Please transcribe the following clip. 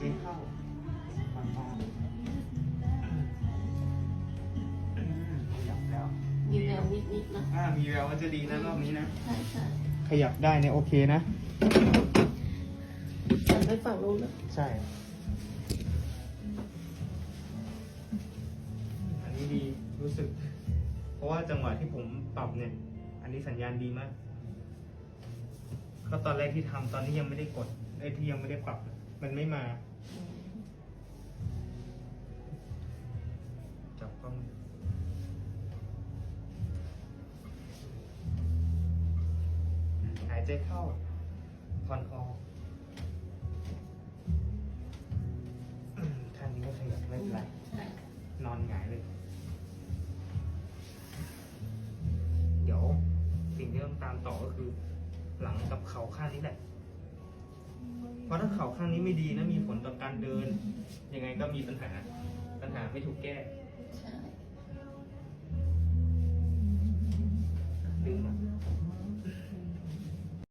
ใจเข้าผ่อนออกอืมขยับแล้ว มีแววนิดๆนะอ่า มีแววว่าจะดีนะรอบนี้นะ ใช่ใช่ขยับได้เนี่ยโอเคนะแต่ไปฝั่งนู้นนะใช่ อันนี้ดีรู้สึก เพราะว่าจังหวะที่ผมปรับเนี่ย อันนี้สัญญาณดีมาก ก็ตอนแรกที่ทำตอนนี้ยังไม่ได้กดไอ้ยที่ยังไม่ได้ปรับ มันไม่มา จับกล้องหายใจเข้าผ่อนออกอืมท่านี้ไม่ขยับไม่เป็นไร นอนหงายเลย เดี๋ยวสิ่งที่ต้องตามต่อก็คือ หลังกับเข่าข้างนี้แหละ ราะถ้าเข่าข้างนี้ไม่ดีนะมีผลต่อการเดิน ยังไงก็มีปัญหา ปัญหาไม่ถูกแก้ใช่